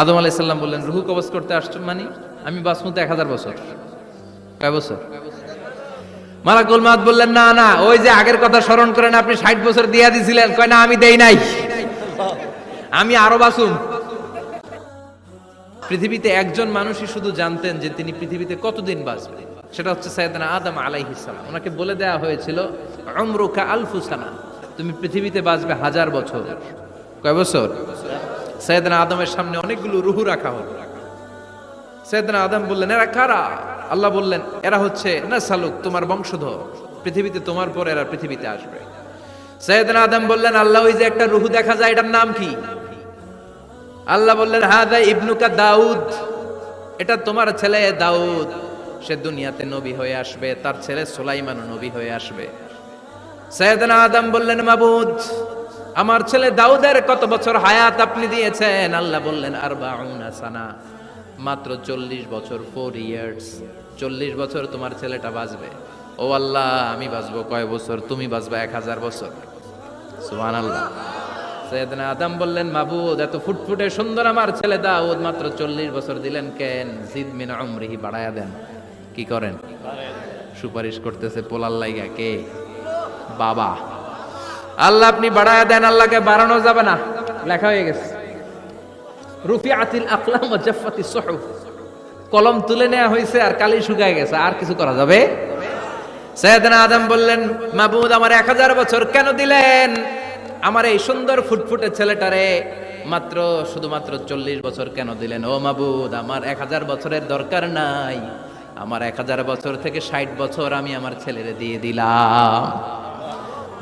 আদম আলাইসাল্লাম বললেন, রুহু কবজ করতে আসছো মানে? আমি বাসমতে এক হাজার বছর। কয় বছর? মালাকুল মাত বললেন, না না, ওই যে আগের কথা স্মরণ করেন আপনি, ষাট বছর দিয়া দিছিলেন। কয়, না, আমি দেই নাই। আমি আরও বাসুম পৃথিবীতে একজন মানুষই শুধু জানতেন যে তিনি পৃথিবীতে কতদিন বাঁচবেন। সেটা হচ্ছে সাইয়েদনা আদম আলাইহিসসালাম ওনাকে বলে দেওয়া হয়েছিল অমরুকা আলফুসানা তুমি পৃথিবীতে বাঁচবে হাজার বছর। কয় বছর? সৈয়দনা আদমের সামনে অনেকগুলো রুহু রাখা হলো। সৈয়দনা আদম বললেন, এরা কারা? আল্লাহ বললেন, এরা হচ্ছে না সালুক তোমার বংশধর। পৃথিবীতে তোমার পর এরা পৃথিবীতে আসবে। সৈয়দনা আদম বললেন, আল্লাহ, ওই যে একটা রুহু দেখা যায়, এটার নাম কি? আল্লাহ বললেন হাদা ইবনুকা দাউদ। এটা তোমার ছেলে দাউদ। সে দুনিয়াতে নবী হয়ে আসবে, তার ছেলে সুলাইমান নবী হয়ে আসবে। সৈয়দনা আদম বললেন, মাবুদ আমার ছেলে দাউদের কত বছর হায়াত আপনি দিয়েছেন? আল্লাহ বললেন, আরবাউনা সানা। মাত্র চল্লিশ বছর ফোর ইয়ার্স চল্লিশ বছর তোমার ছেলেটা বাঁচবে। ও আল্লাহ, আমি বাঁচবো কয় বছর? তুমি বাঁচবা এক হাজার বছর। সুবহান আল্লাহ সৈয়দনা আদম বললেন, মাবুদ, এত ফুটফুটে সুন্দর আমার ছেলে দাউদ, মাত্র চল্লিশ বছর দিলেন কেন? জিদ মিন আমরিহি বাড়ায়া দেন। কি করেন? সুপারিশ করতেছে, পোলার লাইগা কে? বাবা। আল্লাহ আপনি বাড়ায়া দেন, আল্লাহকে বাড়ানো যাবে না। লেখা হয়ে গেছে। রুফি আতিল আকলাম জাফাতি সুহুফ। কলম তুলে নেওয়া হয়েছে আর কালি শুকায় গেছে, আর কিছু করা যাবে? সৈয়দনা আদম বললেন, মাবুদ, আমার এক হাজার বছর কেন দিলেন? আমার এই সুন্দর ফুটফুটে ছেলেটারে মাত্র শুধুমাত্র চল্লিশ বছর কেন দিলেন? ও মাবুদ, আমার এক হাজার বছরের দরকার নাই। আমার এক হাজার বছর থেকে ষাট বছর আমি আমার ছেলেরে দিয়ে দিলাম।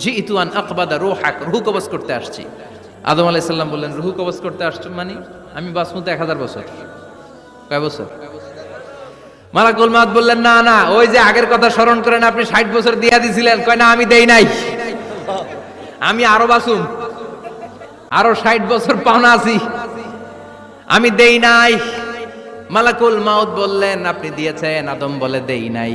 জি ইতুয়ান আকবাদা রুহ হাক রুহু কবজ করতে আসছি। আদম আলাইসাল্লাম বললেন, রুহু কবজ করতে আসছো মানে? আমি বাসমতে এক হাজার বছর। কয় বছর? মালাকুল মাউত বললেন, না না, ওই যে আগের কথা স্মরণ করেন আপনি, ষাট বছর দিয়া দিছিলেন। কয়, না, আমি দেই নাই। আমি আরও বাসুম আরও ষাট বছর পাওনা আছি। আমি দেই নাই। মালাকুল মাউত বললেন, আপনি দিয়েছেন, আদম বলে দেই নাই।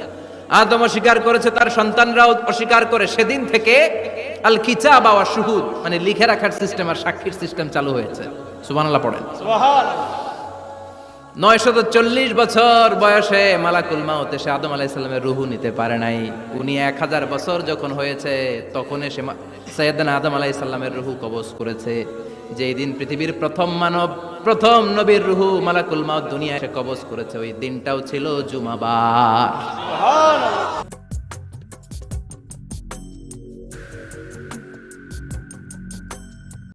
আদম অস্বীকার করেছে তার সন্তানরাও অস্বীকার করে। সেদিন থেকে আল কিতাব ওয়া শুহুদ মানে লিখে রাখার সিস্টেম আর সাক্ষীর সিস্টেম চালু হয়েছে। সুবহানাল্লাহ পড়েন। নয়শত চল্লিশ বছর বয়সে মালাকুল মাউত এসে আদম আলাইসাল্লামের রুহু নিতে পারে নাই। উনি এক হাজার বছর যখন হয়েছে তখন এসে সৈয়দনা আদম আলাইসাল্লামের রুহু কবজ করেছে। যেই দিন পৃথিবীর প্রথম মানব, প্রথম নবীর রুহু মালাকুল মা দুনিয়া এসে কবজ করেছে, ওই দিনটাও ছিল জুমাবার।